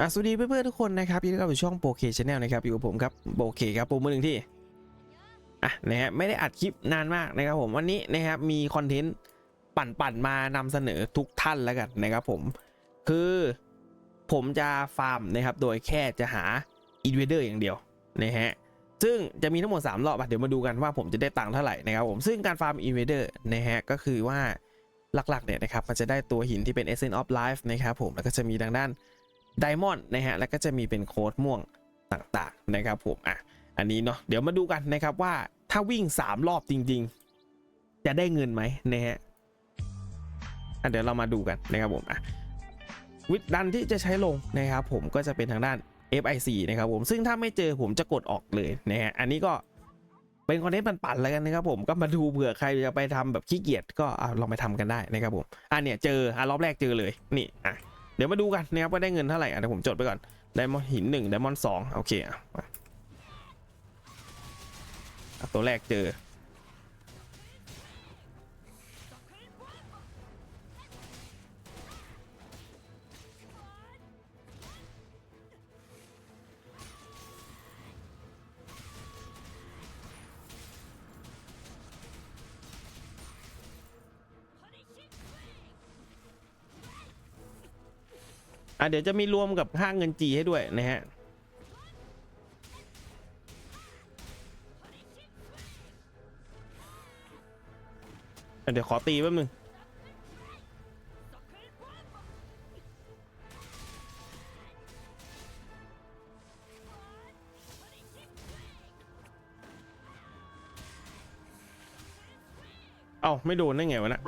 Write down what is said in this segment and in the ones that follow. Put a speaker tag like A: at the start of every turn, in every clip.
A: อะสวัสดีเพื่อนๆทุกคนนะครับยินดีต้อนรับสู่ช่องโปรเคชแนลนะครับอยู่กับผมครับโปรเคครับโปรมือหนึ่งที่อะนะฮะไม่ได้อัดคลิปนานมากนะครับผมวันนี้นะครับมีคอนเทนต์ปั่นๆมานำเสนอทุกท่านแล้วกันนะครับผมคือผมจะฟาร์มนะครับโดยแค่จะหาอินเวเดอร์อย่างเดียวนะฮะซึ่งจะมีทั้งหมด 3 รอบอะเดี๋ยวมาดูกันว่าผมจะได้ตังค์เท่าไหร่นะครับผมซึ่งการฟาร์มอินเวเดอร์นะฮะก็คือว่าหลักๆเนี่ยนะครับมันจะได้ตัวหินที่เป็น Essence of Life นะครับผมแล้วก็จะมีทางด้าน ไดมอนด์นะฮะแล้วก็จะมีเป็นโค้ดม่วงต่างๆนะครับผมอะอันนี้เนาะเดี๋ยวมาดูกันนะครับว่าถ้าวิ่ง 3 รอบจริง ๆ จะได้เงินไหมนะฮะอะเดี๋ยวเรามาดูกันนะครับผมอะวิธีดันที่จะใช้ลงนะครับผมก็จะเป็นทางด้าน FIC นะครับผมซึ่งถ้าไม่เจอผมจะกดออกเลยนะฮะอันนี้ก็เป็นคอนเทนต์ปั่นๆแล้วกันนะครับผมก็มาดูเผื่อใครจะไปทำแบบขี้เกียจก็อะลองไปทำกันได้นะครับผมอะเนี่ยเจออะรอบแรกเจอเลยนี่อะ เดี๋ยวมาดูกันนะครับว่าได้เงินเท่าไหร่อะเดี๋ยวผมจดไปก่อนไดมอนหินหนึ่งไดมอนสองโอเคอะตัวแรกเจอ อะเดี๋ยวจะมีรวมกับค่าเงินจีให้ด้วยนะฮะอะเดี๋ยวขอตีแป๊บนึงเอ้าไม่โดนได้ไงวะนะ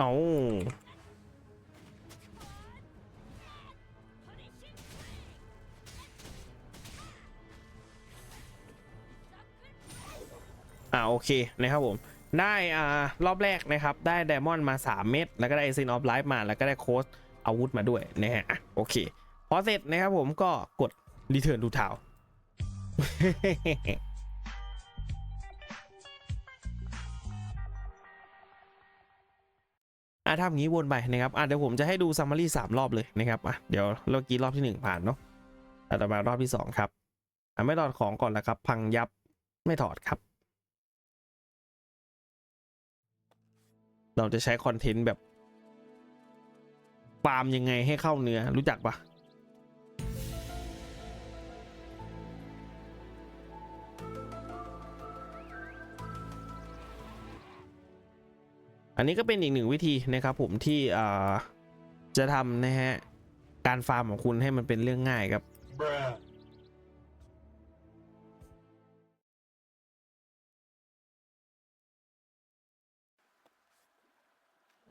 A: เอาอ่าโอเคนะครับผมได้อ่ารอบแรกนะครับ ได้ไดมอนด์มา 3 เม็ดแล้วก็ได้ซินออฟไลฟ์มาแล้วก็ได้โค้ดอาวุธมาด้วยนะฮะโอเค พอเสร็จนะครับผมก็กด Return to Town อะถ้าอย่างนี้วนไปนะครับอะเดี๋ยวผมจะให้ดูซัมมารีสามรอบเลยนะครับอะเดี๋ยวเมื่อกี้รอบที่หนึ่งผ่านเนาะต่อมารอบที่สองครับอะไม่ถอดของก่อนแล้วครับ พังยับไม่ถอดครับ เราจะใช้คอนเทนต์แบบปาล์มยังไงให้เข้าเนื้อรู้จักปะ อันนี้ก็เป็นอีกหนึ่งวิธีนะครับผมที่อจะทำนะฮะ การฟาร์มของคุณให้มันเป็นเรื่องง่ายครับ
B: Bruh.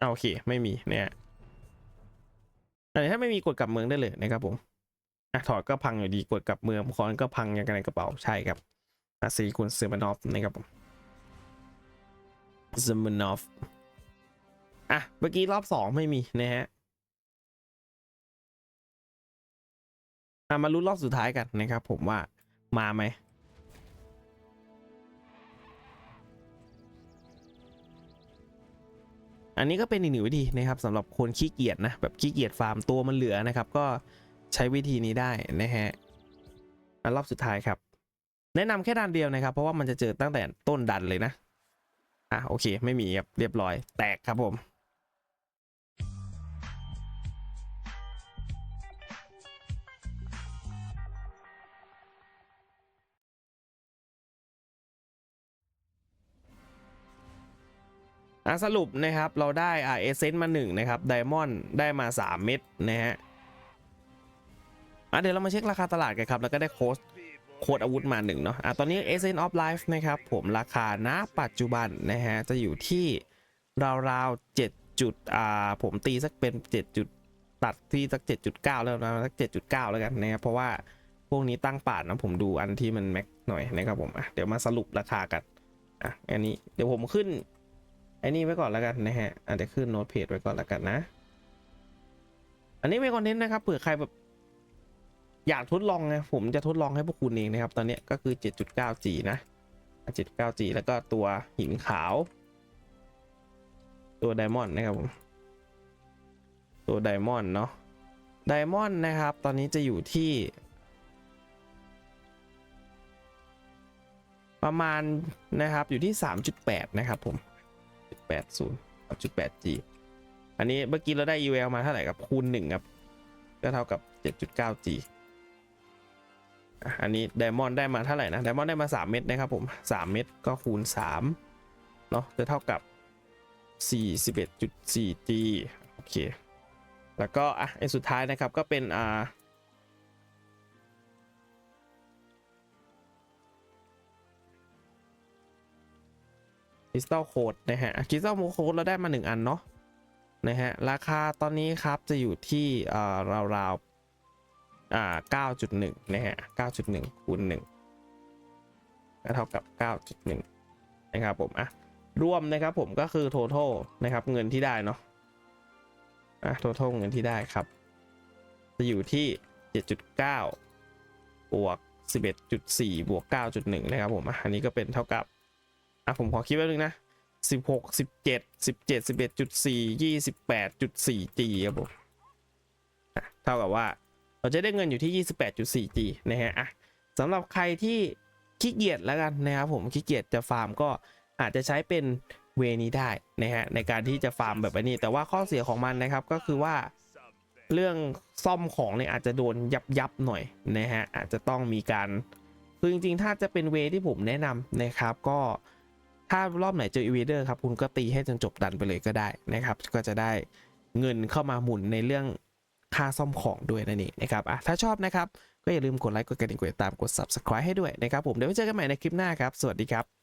A: โอเค ไม่มีเนี่ยอันนี้ถ้าไม่มีกดกลับเมืองได้เลยนะครับผมอะถอดก็พังอยู่ดีกดกลับเมืองคอนก็พังอย่างกันในกระเป๋าใช่ครับอาซีคุณเซอร์มานอฟนะครับผมเซอร์มานอฟ อะ เมื่อกี้รอบสองไม่มีนะฮะอะมาลุ้นรอบสุดท้ายกันนะครับผมว่ามาไหมอันนี้ก็เป็นอีกหนึ่งวิธีนะครับสำหรับคนขี้เกียจนะแบบขี้เกียจฟาร์มตัวมันเหลือนะครับ ก็ใช้วิธีนี้ได้นะฮะอันรอบสุดท้ายครับ แนะนำแค่ดันเดียวนะครับ เพราะว่ามันจะเจอตั้งแต่ต้นดันเลยนะอะโอเค ไม่มีครับเรียบร้อยแตกครับผม อะสรุปนะครับเราได้อ่าเอเซนต์มา1นะครับไดมอนด์ได้มา 3 เม็ดนะฮะอะเดี๋ยวเรามาเช็คราคาตลาดกันครับแล้วก็ได้โค้ดโค้ดอาวุธมาหนึ่งเนาะอะตอนนี้ Essence of Life นะครับผมราคาณปัจจุบันนะฮะจะอยู่ที่ราวๆ7จุดอ่าผมตีสักเป็น 7 จุดตัดที่สัก 7.9 แล้วนะสัก 7.9 แล้วกันนะครับเพราะว่าพวกนี้ตั้งป่านนะผมดูอันที่มันแม็กหน่อยนะครับผมอะเดี๋ยวมาสรุปราคากันอะอันนี้เดี๋ยวผมขึ้น ไอ้นี่ไว้ก่อนแล้วกันนะฮะอาจจะขึ้นโน้ตเพจไว้ก่อนแล้วกันนะ อันนี้เป็นคอนเทนต์นะครับเผื่อใครแบบอยากทดลองไงผมจะทดลองให้พวกคุณเองนะครับ ตอนนี้ก็คือ 7.9G นะ 7.9G แล้วก็ตัวหินขาว ตัวไดมอนด์นะครับผม ตัวไดมอนด์เนาะไดมอนด์นะครับ ตอนนี้จะอยู่ที่ ประมาณนะครับอยู่ที่ 3.8 นะครับผม 80 3.8G อันนี้เมื่อกี้เราได้ EVL มาเท่าไหร่ครับคูณ1ครับ ก็เท่ากับ 7.9G อันนี้ไดมอนด์ได้มาเท่าไหร่นะไดมอนด์ได้มา 3 เม็ดนะครับผม 3 เม็ดก็คูณ3เนาะจะเท่ากับ 41.4G โอเค แล้วก็อะไอสุดท้ายนะครับก็เป็นอ่า คริสตัลโคดนะฮะคริสตัลโคดเราได้มา1อันเนาะนะฮะราคาตอนนี้ครับจะอยู่ที่อ่าราวๆอ่า9.1นะฮะ9.1คูณ1ก็เท่ากับ 9.1 นะครับผมอะรวมนะครับผมก็คือ total นะครับเงินที่ได้เนาะอะ total เงินที่ได้ครับ จะอยู่ที่ 7.9 บวก 11.4 บวก 9.1 นะครับผมอันนี้ก็เป็นเท่ากับ อะผมขอคิดแป๊บนึงนะสิบหกสิบเจ็ดสิบเจ็ดสิบเอ็ดจุดสี่ยี่สิบแปดจุดสี่จีครับผมเท่ากับว่าเราจะได้เงินอยู่ที่ยี่สิบแปดจุดสี่จีนะฮะอะสำหรับใครที่ขี้เกียจแล้วกันนะครับผมขี้เกียจจะฟาร์มก็อาจจะใช้เป็นเวนี้ได้นะฮะในการที่จะฟาร์มแบบนี้ แต่ว่าข้อเสียของมันนะครับก็คือว่าเรื่องซ่อมของเนี่ยอาจจะโดนยับยับหน่อยนะฮะอาจจะต้องมีการคือจริงๆถ้าจะเป็นเวที่ผมแนะนำนะครับก็ ถ้ารอบไหนเจออีเวเดอร์ครับคุณก็ตีให้จนจบดันไปเลยก็ได้นะครับ ก็จะได้เงินเข้ามาหมุนในเรื่องค่าซ่อมของด้วยนั่นเองนะครับอะถ้าชอบนะครับ ก็อย่าลืมกดไลค์กดกระดิ่งกดติดตามกด subscribe ให้ด้วยนะครับผมเดี๋ยวไว้เจอกันใหม่ในคลิปหน้าครับ สวัสดีครับ